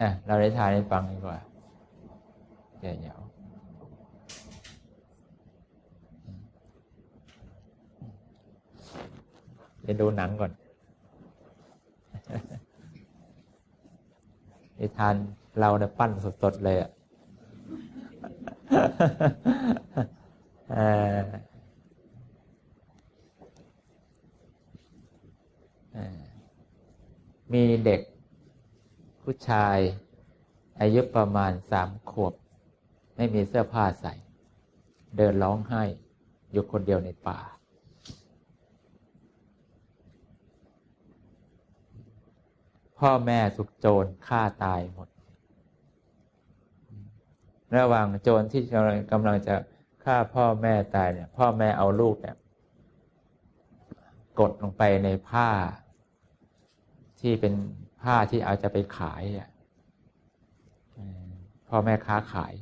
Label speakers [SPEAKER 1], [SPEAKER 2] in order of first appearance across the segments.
[SPEAKER 1] อะเราได้ทานให้ฟังดีกว่าเดี๋ยวเดี๋ยวดูหนังก่อนนิทานเราเนี่ยปั้นสดๆเลยอะมีเด็ก ผู้ชาย อายุประมาณสามขวบ ไม่มีเสื้อผ้าใส่ เดินร้องไห้ อยู่คนเดียวในป่า พ่อแม่ถูกโจรฆ่าตายหมด ระหว่างโจรที่กำลังกำลังจะฆ่าพ่อแม่ตายเนี่ย พ่อแม่เอาลูกเนี่ยกดลงไปในผ้าที่เป็น ผ้าที่เอาจะไปขายอะพ่อแม่ค้าขาย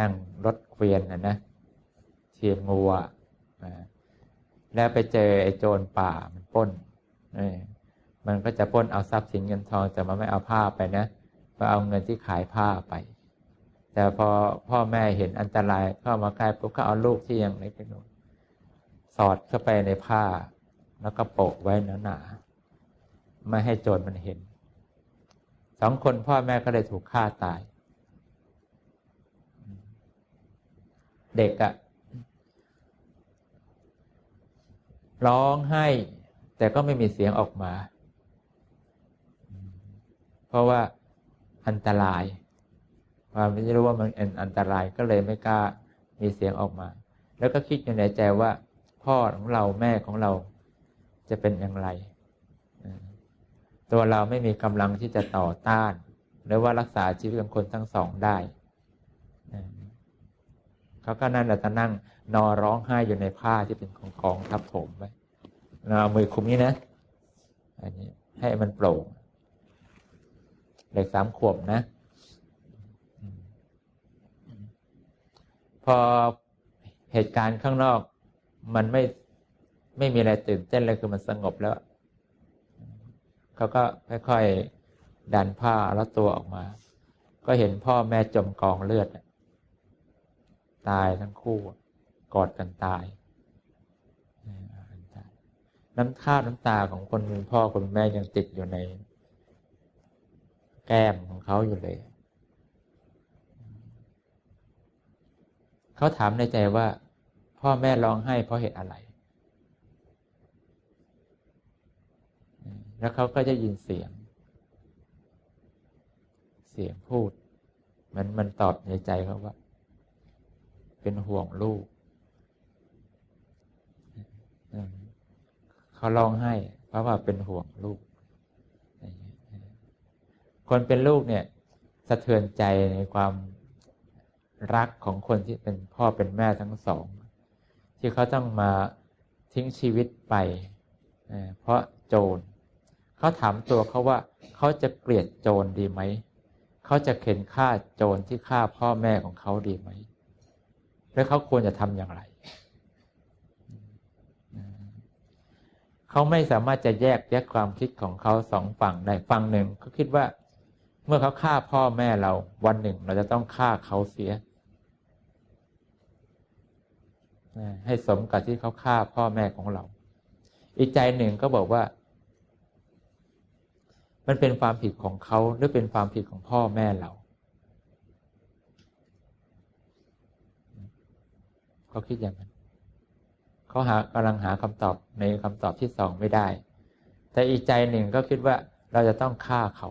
[SPEAKER 1] นั่งรถเกวียนนะนะเทียมงัวอ่าแล้วไปเจอไอ้โจรป่ามันป้นมันก็จะป้นเอาทรัพย์สินเงินทองแต่มันไม่เอาผ้าไปนะก็เอาเงินที่ขายผ้าไป แต่พอพ่อแม่เห็นอันตรายเข้ามาใกล้ปุ๊บก็เอาลูกที่ยังเล็กอยู่สอดเข้าไปในผ้า แล้วก็โปะไว้หนาๆไม่ให้โจรมันเห็น สองคนพ่อแม่ก็เลยถูกฆ่าตาย เด็กอะร้องไห้ แต่ก็ไม่มีเสียงออกมา เพราะว่าอันตรายความไม่รู้ว่ามันอันตรายก็เลยไม่กล้ามีเสียงออกมา แล้วก็คิดอยู่ในใจว่า พ่อของเราแม่ของเราจะเป็นอย่างไร ตัวเราไม่มีกำลังที่จะต่อต้าน หรือว่ารักษาชีวิตของคนทั้งสองได้เขาก็นั่นแหละจะนั่งนอนร้องไห้อยู่ในผ้าที่เป็นของกองทับถมไว้เอามือคุมนี้นะ อันนี้ให้มันโปร่งเด็กสามขวบนะ พอเหตุการณ์ข้างนอกมันไม่ไม่มีอะไรตื่นเต้นเลยคือมันสงบแล้ว เขาก็ค่อยๆดันผ้าแล้วตัวออกมา ก็เห็นพ่อแม่จมกองเลือด ตายทั้งคู่กอดกันตาย น้ำท่าน้ำตาของคนเป็นพ่อคนแม่ยังติดอยู่ใน แก้มของเขาอยู่เลย เขาถามในใจว่า พ่อแม่ร้องไห้เพราะเหตุอะไร แล้วเขาก็จะยินเสียง เสียงพูด มันมันตอบในใจเขาว่า เป็นห่วงลูกเขาร้องไห้ เพราะว่าเป็นห่วงลูก คนเป็นลูกเนี่ย สะเทือนใจในความรักของคนที่เป็นพ่อเป็นแม่ทั้งสอง ที่เขาต้องมาทิ้งชีวิตไป เพราะโจร เขาถามตัวเขาว่าเขาจะเกลียดโจรดีไหม เขาจะเข็นฆ่าโจรที่ฆ่าพ่อแม่ของเขาดีไหม แล้วเขาควรจะทำอย่างไร เขาไม่สามารถจะแยกแยกความคิดของเขาสองฝั่งได้ฝั่งหนึ่งเขาคิดว่า เมื่อเขาฆ่าพ่อแม่เราวันหนึ่งเราจะต้องฆ่าเขาเสียให้สมกับที่เขาฆ่าพ่อแม่ของเรา อีกใจหนึ่งก็บอกว่า มันเป็นความผิดของเขาหรือเป็นความผิดของพ่อแม่เราเขาคิดอย่างนั้นเขาหากำลังหาคำตอบในคำตอบที่สองไม่ได้ แต่อีกใจหนึ่งก็คิดว่าเราจะต้องฆ่าเขา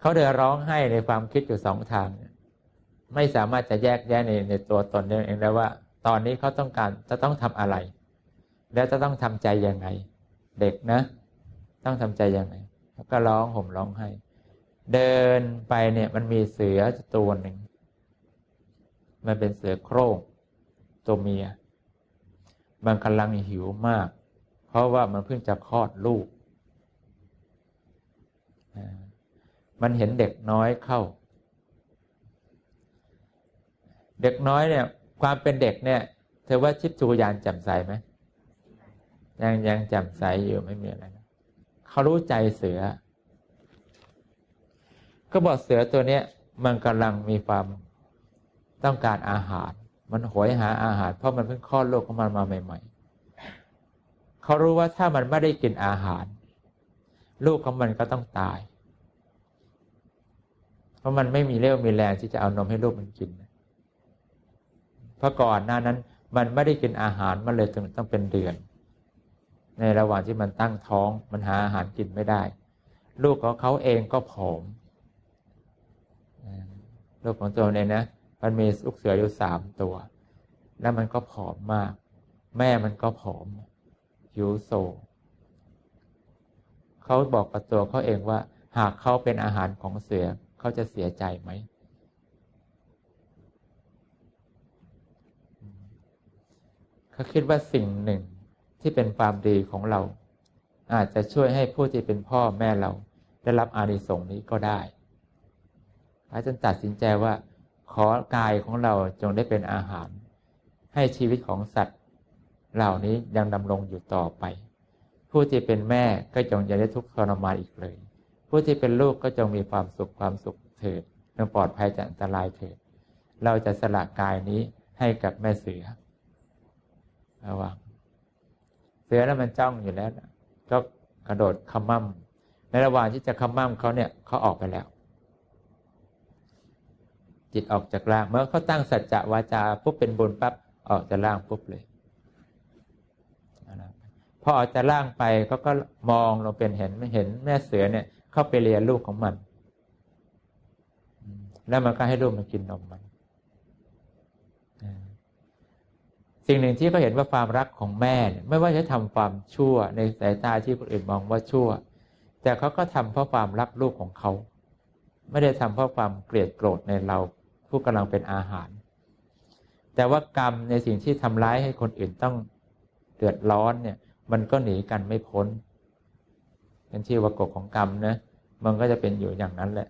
[SPEAKER 1] เขาเดือร้องไห้ในความคิดอยู่สองทาง ไม่สามารถจะแยกแยะในในตัวตนเองได้ว่า ตอนนี้เขาต้องการจะต้องทำอะไร แล้วจะต้องทำใจยังไง เด็กนะ ต้องทำใจยังไงแล้วก็ร้องห่มร้องไห้เดินไปเนี่ยมันมีเสือตัวหนึ่ง มันเป็นเสือโคร่งตัวเมีย มันกำลังหิวมาก เพราะว่ามันเพิ่งจะคลอดลูก มันเห็นเด็กน้อยเข้า เด็กน้อยเนี่ย ความเป็นเด็กเนี่ย เธอว่าชิปจูยานแจ่มใสไหม ยังยังจ่มใสอยู่ไม่มีอะไรเขารู้ใจเสือ ก็บอกเสือตัวเนี้ย มันกำลังมีความต้องการอาหาร มันหวยหาอาหาร เพราะมันเพิ่งคลอดลูกของมันมาใหม่ ๆ เขารู้ว่าถ้ามันไม่ได้กินอาหาร ลูกของมันก็ต้องตาย เพราะมันไม่มีเรี่ยวมีแรงที่จะเอานมให้ลูกมันกิน เพราะก่อนหน้านั้น มันไม่ได้กินอาหารมันเลยต้องเป็นเดือน ในระหว่างที่มันตั้งท้อง มันหาอาหารกินไม่ได้ ลูกของเขาเองก็ผอมลูกของตัวเนี่ยนะ มันมีลูกเสืออยู่สามตัว แล้วมันก็ผอมมาก แม่มันก็ผอมหิวโซเขาบอกกับตัวเขาเองว่า หากเขาเป็นอาหารของเสือเขาจะเสียใจไหมเขาคิดว่าสิ่งหนึ่ง ที่เป็นความดีของเรา อาจจะช่วยให้ผู้ที่เป็นพ่อแม่เราได้รับอานิสงส์นี้ก็ได้พระอาจารย์ตัดสินใจว่า ขอกายของเราจงได้เป็นอาหาร ให้ชีวิตของสัตว์ เหล่านี้ยังดำรงอยู่ต่อไป ผู้ที่เป็นแม่ก็จงอย่าได้ทุกข์ทรมานอีกเลย ผู้ที่เป็นลูกก็จงมีความสุขความสุขเถิดจงปลอดภัยจากอันตรายเถิด เราจะสละกายนี้ให้กับแม่เสือระวัง สือแล้วมันจ้องอยู่แล้วก็กระโดดขมั่มในระหว่างที่จะขมั่มเขาเนี่ยเขาออกไปแล้ว จิตออกจากร่างเมื่อเขาตั้งสัจจะวาจาปุ๊บเป็นบุญปั๊บออกจากร่างปุ๊บเลยพอออกจากร่างไปเขาก็มองลงเป็นเห็นไม่เห็นแม่เสือเนี่ย เข้าไปเรียนลูกของมัน แล้วมันก็ให้ลูกมันกินนมมัน สิ่งหนึ่งที่เขาเห็นว่าความรักของแม่ ไม่ว่าจะทำความชั่วในสายตาที่คนอื่นมองว่าชั่ว แต่เขาก็ทำเพราะความรักลูกของเขา ไม่ได้ทำเพราะความเกลียดโกรธในเราผู้กำลังเป็นอาหาร แต่ว่ากรรมในสิ่งที่ทำร้ายให้คนอื่นต้องเดือดร้อนเนี่ย มันก็หนีกันไม่พ้นเป็นที่ว่ากฎของกรรมนะมันก็จะเป็นอยู่อย่างนั้นแหละ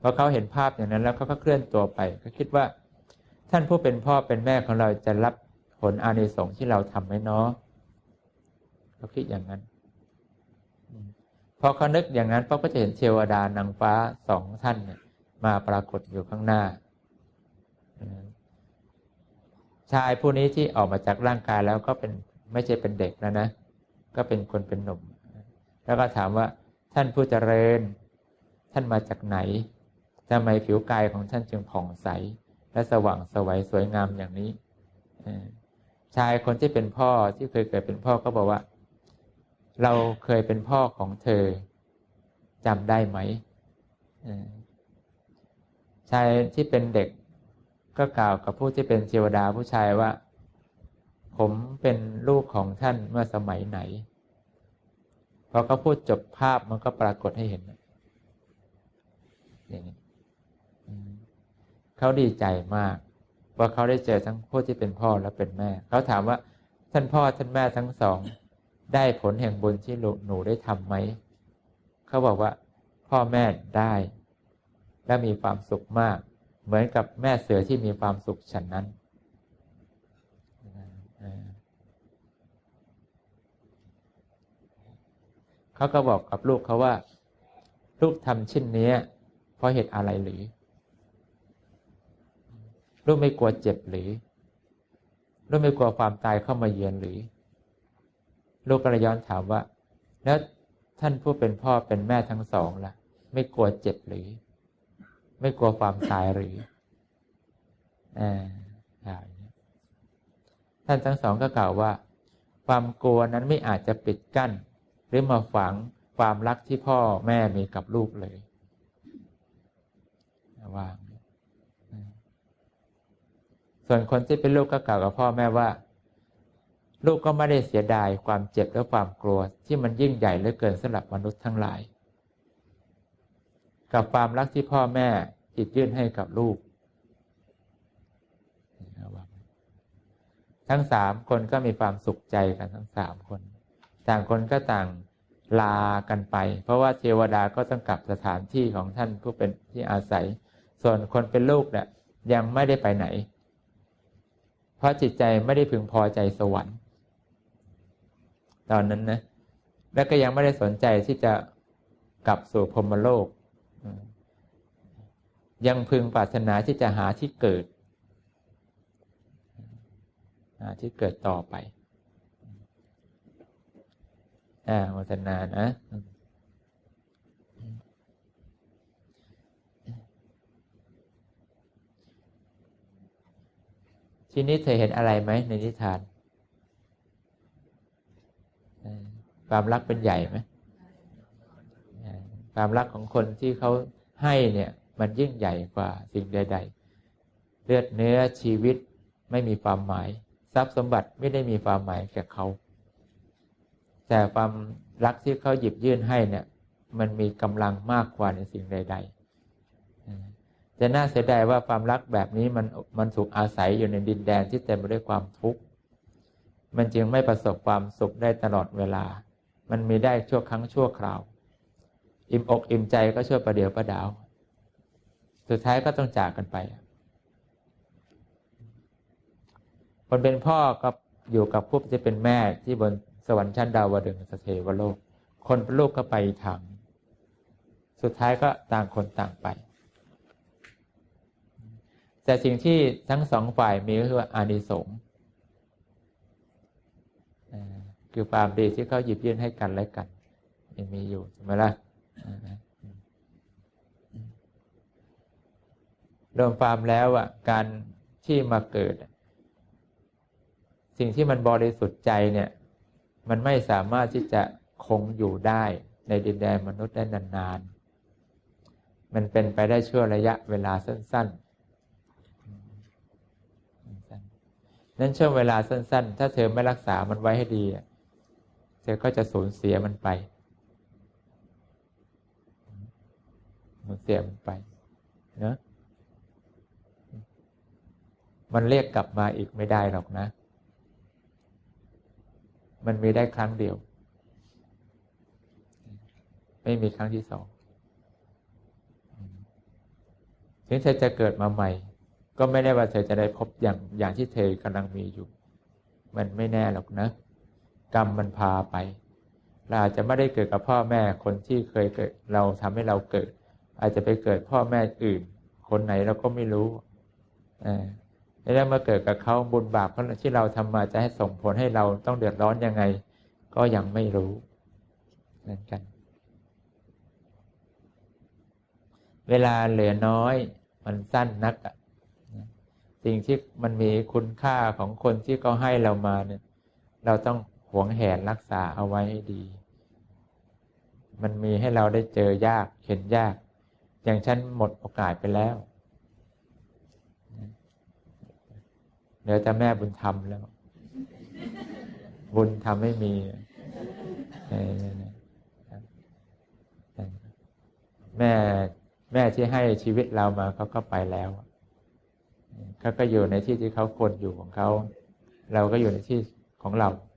[SPEAKER 1] พอเขาเห็นภาพอย่างนั้นแล้วเขาก็เคลื่อนตัวไปก็คิดว่า ท่านผู้เป็นพ่อเป็นแม่ของเราจะรับ ลอานิสงส์ที่เราทำไหมเนาะเขาคิดอย่างนั้น พอเขานึกอย่างนั้นเขาก็จะเห็นเทวดานางฟ้าสองท่านเนี่ยมาปรากฏอยู่ข้างหน้า ชายผู้นี้ที่ออกมาจากร่างกายแล้วก็เป็นไม่ใช่เป็นเด็กแล้วนะ ก็เป็นคนเป็นหนุ่ม แล้วก็ถามว่าท่านผู้เจริญ ท่านมาจากไหนทำไมผิวกายของท่านจึงผ่องใส และสว่างสวยสวยงามอย่างนี้ ชายคนที่เป็นพ่อที่เคยเกิดเป็นพ่อก็บอกว่า เราเคยเป็นพ่อของเธอจำได้ไหมชายที่เป็นเด็กก็กล่าวกับผู้ที่เป็นเทวดาผู้ชายว่า ผมเป็นลูกของท่านเมื่อสมัยไหนพอเขาพูดจบภาพมันก็ปรากฏให้เห็นอย่างนี้เขาดีใจมาก ว่าเขาได้เจอทั้งผู้ที่เป็นพ่อและเป็นแม่ เขาถามว่าท่านพ่อท่านแม่ทั้งสอง ได้ผลแห่งบุญที่หนูได้ทำไหม เขาบอกว่า พ่อแม่ได้ และมีความสุขมาก เหมือนกับแม่เสือที่มีความสุขฉันนั้นเขาก็บอกกับลูกเขาว่า ลูกทำเช่นนี้เพราะเหตุอะไรหรือ ลูกไม่กลัวเจ็บหรือลูกไม่กลัวความตายเข้ามาเยือนหรือ ลูกก็เลยย้อนถามว่า แล้วท่านผู้เป็นพ่อเป็นแม่ทั้งสองล่ะ ไม่กลัวเจ็บหรือ ไม่กลัวความตายหรืออ่าท่านทั้งสองก็กล่าวว่า ความกลัวนั้นไม่อาจจะปิดกั้น หรือมาฝังความรักที่พ่อแม่มีกับลูกเลยว่าง ส่วนคนที่เป็นลูกก็กล่าวกับพ่อแม่ว่า ลูกก็ไม่ได้เสียดายความเจ็บและความกลัวที่มันยิ่งใหญ่เหลือเกินสำหรับมนุษย์ทั้งหลาย กับความรักที่พ่อแม่จิตยื่นให้กับลูก ทั้งสามคนก็มีความสุขใจกันทั้งสามคน ต่างคนก็ต่างลากันไป เพราะว่าเทวดาก็ต้องกลับสถานที่ของท่านผู้เป็นที่อาศัย ส่วนคนเป็นลูกเนี่ยยังไม่ได้ไปไหน ราะจิตใจไม่ได้พึงพอใจสวรรค์ ตอนนั้นนะ และก็ยังไม่ได้สนใจที่จะกลับสู่พรมโลก ยังพึงปรารถนาที่จะหาที่เกิดที่เกิดต่อไปอ่าโมทนานะ ทีนี้เธอเห็นอะไรไหมในนิทาน ความรักเป็นใหญ่ไหมความรักของคนที่เขาให้เนี่ย มันยิ่งใหญ่กว่าสิ่งใด ๆ เลือดเนื้อชีวิตไม่มีความหมาย ทรัพย์สมบัติไม่ได้มีความหมายแก่เขา แต่ความรักที่เขาหยิบยื่นให้เนี่ย มันมีกำลังมากกว่าในสิ่งใด ๆ จะน่าเสียดายว่าความรักแบบนี้มันมันถูกอาศัยอยู่ในดินแดนที่เต็มไปด้วยความทุกข์ มันจึงไม่ประสบความสุขได้ตลอดเวลา มันมีได้ชั่วครั้งชั่วคราว อิ่มอกอิ่มใจก็ชั่วประเดี๋ยวประดาว สุดท้ายก็ต้องจากกันไป คนเป็นพ่อก็อยู่กับผู้ที่เป็นแม่ที่บนสวรรค์ชั้นดาวดึงสเทวโลก คนเป็นลูกก็ไปทางสุดท้ายก็ต่างคนต่างไป แต่สิ่งที่ทั้งสองฝ่ายมีก็คืออานิสงส์คือความดีที่เขาหยิบยื่นให้กันและกันยังมีอยู่ใช่ไหมล่ะรวมความแล้วอะการที่มาเกิด สิ่งที่มันบริสุทธิ์ใจเนี่ย มันไม่สามารถที่จะคงอยู่ได้ในดินแดนมนุษย์ได้นานๆ มันเป็นไปได้ชั่วระยะเวลาสั้น ๆ นั้นช่วงเวลาสั้น ๆ ถ้าเธอไม่รักษามันไว้ให้ดี เธอก็จะสูญเสียมันไป สูญเสียมันไปเนอะมันเรียกกลับมาอีกไม่ได้หรอกนะ มันมีได้ครั้งเดียว ไม่มีครั้งที่สองถึงเธอจะเกิดมาใหม่ ก็ไม่ได้ว่าเธอจะได้พบอย่างอย่างที่เธอกำลังมีอยู่ มันไม่แน่หรอกนะ กรรมมันพาไป เราอาจจะไม่ได้เกิดกับพ่อแม่คนที่เคยเกิด เราทำให้เราเกิด อาจจะไปเกิดพ่อแม่อื่น คนไหนเราก็ไม่รู้อ่าแล้วมาเกิดกับเขาบุญบาปที่เราทำมาจะให้ส่งผลให้เราต้องเดือดร้อนยังไง ก็ยังไม่รู้เหมือนกัน เวลาเหลือน้อย มันสั้นนักอะ สิ่งที่มันมีคุณค่าของคนที่เขาให้เรามาเนี่ย เราต้องหวงแหนรักษาเอาไว้ให้ดี มันมีให้เราได้เจอยากเห็นยาก อย่างฉันหมดโอกาสไปแล้วเหลือแต่แม่บุญธรรมแล้ว บุญทำไม่มีแม่แม่ที่ให้ชีวิตเรามาเขาก็ไปแล้ว เขาก็อยู่ในที่ที่เขาควรอยู่ของเขา เราก็อยู่ในที่ของเราอย่างของเรา